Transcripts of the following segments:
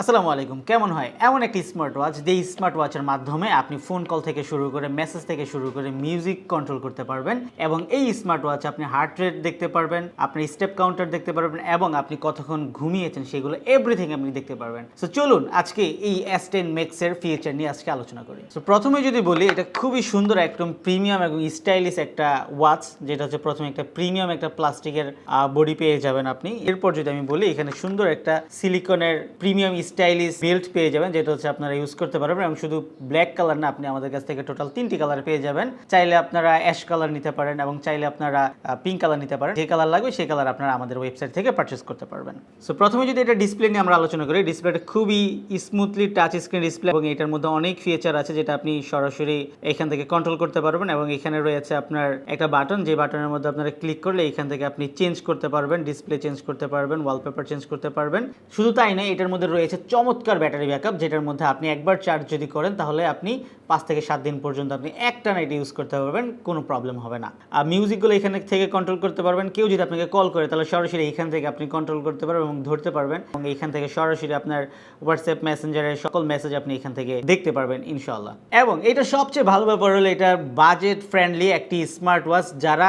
আসসালামু আলাইকুম, কেমন হয়? এমন একটি স্মার্ট ওয়াচ যে স্মার্ট ওয়াচের মাধ্যমে আপনি ফোন কল থেকে শুরু করে মেসেজ থেকে শুরু করে মিউজিক কন্ট্রোল করতে পারবেন এবং এই স্মার্ট ওয়াচ আপনি হার্ট রেট দেখতে পারবেন, আপনি স্টেপ কাউন্টার দেখতে পারবেন এবং আপনি কতক্ষণ ঘুমিয়েছেন সেগুলো এভরিথিং আপনি দেখতে পারবেন। সো চলুন আজকে এই এস টেন মেক্সের ফিচার নিয়ে আজকে আলোচনা করি। সো প্রথমে যদি বলি, এটা খুবই সুন্দর একদম প্রিমিয়াম এবং স্টাইলিশ একটা ওয়াচ যেটা হচ্ছে প্রথমে একটা প্রিমিয়াম একটা প্লাস্টিকের বডি পেয়ে যাবেন আপনি। এরপর যদি আমি বলি, এখানে সুন্দর একটা সিলিকনের প্রিমিয়াম স্টাইলিশ বেল্ট পেয়ে যাবেন, যেটা হচ্ছে আপনারা ইউজ করতে পারবেন এবং শুধু ব্ল্যাক কালার না, আপনি আমাদের কাছ থেকে টোটাল তিনটি কালার পেয়ে যাবেন। চাইলে আপনারা অ্যাশ কালার নিতে পারেন এবং চাইলে আপনারা পিঙ্ক কালার নিতে পারেন। যে কালার লাগবে সেই কালার আপনারা আমাদের ওয়েবসাইট থেকে পারচেস করতে পারবেন। সো প্রথমে যদি এটা ডিসপ্লে নিয়ে আমরা আলোচনা করি ডিসপ্লেটা খুবই স্মুথলি টাচ স্ক্রিন ডিসপ্লে এবং এটার মধ্যে অনেক ফিচার আছে যেটা আপনি সরাসরি এখান থেকে কন্ট্রোল করতে পারবেন এবং এখানে রয়েছে আপনার একটা বাটন যে বাটনের মধ্যে আপনারা ক্লিক করলে এখান থেকে আপনি চেঞ্জ করতে পারবেন ডিসপ্লে চেঞ্জ করতে পারবেন ওয়ালপেপার চেঞ্জ করতে পারবেন। শুধু তাই নয়, এটার মধ্যে রয়েছে চমৎকার ব্যাটারি ব্যাকআপ, যেটার মধ্যে আপনি একবার চার্জ যদি করেন, তাহলে আপনি পাঁচ থেকে সাত দিন পর্যন্ত আপনি একটা নাইট ইউজ করতে পারবেন, কোনো প্রবলেম হবে না। আর মিউজিকগুলো এখানে থেকে কন্ট্রোল করতে পারবেন। কেউ যদি আপনাকে কল করে, তাহলে সরাসরি এখান থেকে আপনি কন্ট্রোল করতে পারবেন এবং ধরতে পারবেন। এবং এখান থেকে সরাসরি আপনার হোয়াটসঅ্যাপ মেসেঞ্জারের সকল মেসেজ আপনি এখান থেকে দেখতে পারবেন ইনশাল্লাহ এবং এটা সবচেয়ে ভালো ব্যাপার হলো, এটা বাজেট ফ্রেন্ডলি একটি স্মার্ট ওয়াচ যারা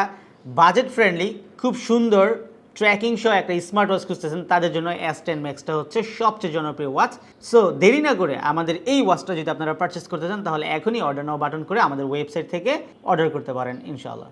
বাজেট ফ্রেন্ডলি খুব সুন্দর ট্র্যাকিং সহ একটা স্মার্ট ওয়াচ খুঁজতেছেন। তাদের জন্য এস টেন ম্যাক্সটা হচ্ছে সবচেয়ে জনপ্রিয় ওয়াচ। সো দেরি না করে আমাদের এই ওয়াচটা যদি আপনারা পারচেস করতে চান, তাহলে এখনই অর্ডার নাও বাটন করে আমাদের ওয়েবসাইট থেকে অর্ডার করতে পারেন, ইনশাআল্লাহ।